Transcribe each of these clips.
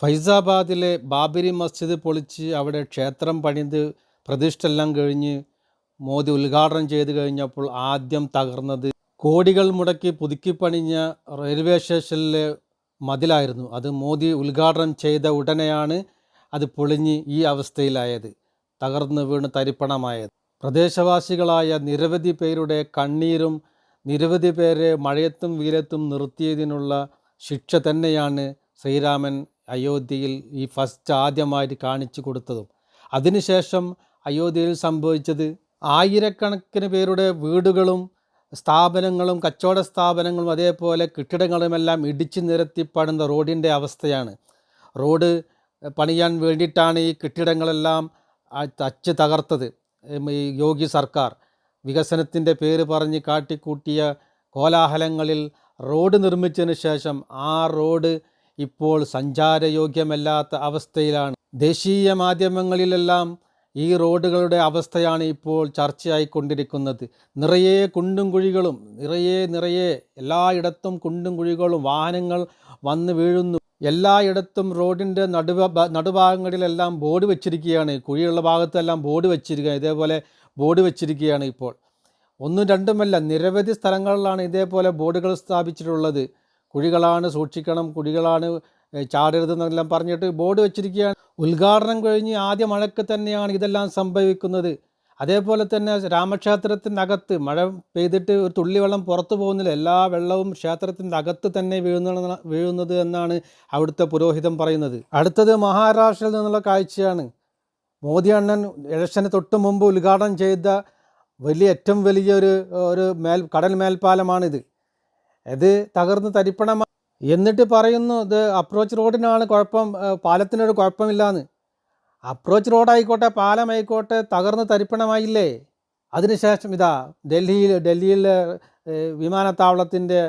ഫൈസാബാദിലെ ബാബരി മസ്ജിദ് പൊളിച്ച് അവിടെ ക്ഷേത്രം പണിത് പ്രതിഷ്ഠെല്ലാം കഴിഞ്ഞ് മോദി ഉദ്ഘാടനം ചെയ്ത് കഴിഞ്ഞപ്പോൾ ആദ്യം തകർന്നത് കോടികൾ മുടക്കി പുതുക്കിപ്പണിഞ്ഞ റെയിൽവേ സ്റ്റേഷനിലെ മതിലായിരുന്നു. അത് മോദി ഉദ്ഘാടനം ചെയ്ത ഉടനെയാണ് അത് പൊളിഞ്ഞ് ഈ അവസ്ഥയിലായത്. തകർന്നു വീണ് തരിപ്പണമായത്. പ്രദേശവാസികളായ നിരവധി പേരുടെ കണ്ണീരും നിരവധി പേരെ മഴയത്തും വീരത്തും നിർത്തിയതിനുള്ള ശിക്ഷ തന്നെയാണ് ശ്രീരാമൻ അയോധ്യയിൽ ഈ ഫസ്റ്റ് ആദ്യമായിട്ട് കാണിച്ചു കൊടുത്തതും. അതിനുശേഷം അയോധ്യയിൽ സംഭവിച്ചത് ആയിരക്കണക്കിന് പേരുടെ വീടുകളും സ്ഥാപനങ്ങളും കച്ചവട സ്ഥാപനങ്ങളും അതേപോലെ കെട്ടിടങ്ങളുമെല്ലാം ഇടിച്ചു നിരത്തി റോഡിന്റെ അവസ്ഥയാണ്. റോഡ് പണിയാൻ വേണ്ടിയിട്ടാണ് ഈ കെട്ടിടങ്ങളെല്ലാം അച്ച് തകർത്തത്. ഈ യോഗി സർക്കാർ വികസനത്തിന്റെ പേര് പറഞ്ഞ് കാട്ടിക്കൂട്ടിയ കോലാഹലങ്ങളിൽ റോഡ് നിർമ്മിച്ചതിന് ശേഷം ആ റോഡ് ഇപ്പോൾ സഞ്ചാരയോഗ്യമല്ലാത്ത അവസ്ഥയിലാണ്. ദേശീയ മാധ്യമങ്ങളിലെല്ലാം ഈ റോഡുകളുടെ അവസ്ഥയാണ് ഇപ്പോൾ ചർച്ചയായിക്കൊണ്ടിരിക്കുന്നത്. നിറയെ കുണ്ടും കുഴികളും നിറയെ നിറയെ എല്ലായിടത്തും കുണ്ടും കുഴികളും വാഹനങ്ങൾ വന്ന് വീഴുന്നു. എല്ലായിടത്തും റോഡിന്റെ നടുവ നടുഭാഗങ്ങളിലെല്ലാം ബോർഡ് വെച്ചിരിക്കുകയാണ്. കുഴിയുള്ള ഭാഗത്തെല്ലാം ബോർഡ് വെച്ചിരിക്കുക ഇതേപോലെ ബോർഡ് വെച്ചിരിക്കുകയാണ് ഇപ്പോൾ. ഒന്നും രണ്ടുമല്ല നിരവധി സ്ഥലങ്ങളിലാണ് ഇതേപോലെ ബോർഡുകൾ സ്ഥാപിച്ചിട്ടുള്ളത്. കുഴികളാണ് സൂക്ഷിക്കണം കുഴികളാണ് ചാടരുത് ചാടരുതെന്നെല്ലാം പറഞ്ഞിട്ട് ബോർഡ് വെച്ചിരിക്കുകയാണ്. ഉദ്ഘാടനം കഴിഞ്ഞ് ആദ്യ മഴയ്ക്ക് തന്നെയാണ് ഇതെല്ലാം സംഭവിക്കുന്നത്. അതേപോലെ തന്നെ രാമക്ഷേത്രത്തിനകത്ത് മഴ പെയ്തിട്ട് ഒരു തുള്ളി വെള്ളം പുറത്തു പോകുന്നില്ല. എല്ലാ വെള്ളവും ക്ഷേത്രത്തിന്റെ അകത്ത് തന്നെ വീഴുന്ന വീഴുന്നത് എന്നാണ് അവിടുത്തെ പുരോഹിതം പറയുന്നത്. അടുത്തത് മഹാരാഷ്ട്രയിൽ നിന്നുള്ള കാഴ്ചയാണ്. മോദി അണ്ണൻ ഇലക്ഷന് തൊട്ട് മുമ്പ് ഉദ്ഘാടനം ചെയ്ത വലിയ ഏറ്റവും വലിയൊരു ഒരു മേൽ കടൽ മേൽപ്പാലമാണിത്. ഇത് തകർന്ന് തരിപ്പണമാണ് എന്നിട്ട് പറയുന്നു ഇത് അപ്രോച്ച് റോഡിനാണ് കുഴപ്പം പാലത്തിനൊരു കുഴപ്പമില്ലാന്ന്. അപ്രോച്ച് റോഡായിക്കോട്ടെ പാലമായിക്കോട്ടെ തകർന്ന് തരിപ്പണമായില്ലേ? അതിനുശേഷം ഇതാ ഡൽഹിയിൽ ഡൽഹിയിലെ വിമാനത്താവളത്തിന്റെ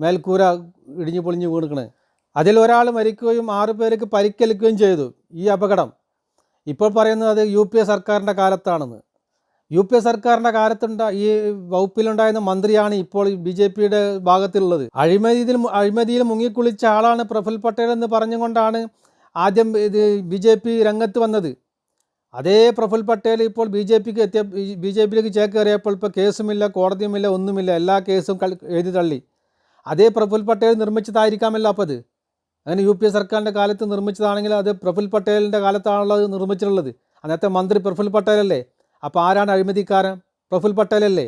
മേൽക്കൂര ഇടിഞ്ഞു പൊളിഞ്ഞു വീണുക്കണ്. അതിൽ ഒരാൾ മരിക്കുകയും ആറുപേർക്ക് പരിക്കേൽക്കുകയും ചെയ്തു. ഈ അപകടം. ഇപ്പോൾ പറയുന്നത് അത് യു പി എ സർക്കാരിന്റെ കാലത്താണെന്ന്. യു പി എ സർക്കാരിന്റെ കാലത്തുണ്ട ഈ വകുപ്പിലുണ്ടായിരുന്ന മന്ത്രിയാണ് ഇപ്പോൾ ബി ജെ പിയുടെ ഭാഗത്തുള്ളത്. അഴിമതിയിൽ അഴിമതിയിൽ മുങ്ങിക്കുളിച്ച ആളാണ് പ്രഫുൽ പട്ടേൽ എന്ന് പറഞ്ഞുകൊണ്ടാണ് ആദ്യം ഇത് ബി ജെ പി രംഗത്ത് വന്നത്. അതേ പ്രഫുൽ പട്ടേൽ ഇപ്പോൾ ബി ജെ പിക്ക് എത്തിയ ബി ജെ പിയിലേക്ക് ചേക്കേറിയപ്പോൾ ഇപ്പോൾ കേസുമില്ല കോടതിയുമില്ല ഒന്നുമില്ല എല്ലാ കേസും എഴുതി തള്ളി. അതേ പ്രഫുൽ പട്ടേൽ നിർമ്മിച്ചതായിരിക്കാമല്ലോ അപ്പോൾ അത്. അങ്ങനെ യു പി എ സർക്കാരിന്റെ കാലത്ത് നിർമ്മിച്ചതാണെങ്കിൽ അത് പ്രഫുൽ പട്ടേലിന്റെ കാലത്താണുള്ളത് നിർമ്മിച്ചിട്ടുള്ളത്. അന്നത്തെ മന്ത്രി പ്രഫുൽ പട്ടേലല്ലേ? അപ്പോൾ ആരാണ് അഴിമതിക്കാരൻ? പ്രഫുൽ പട്ടേലല്ലേ?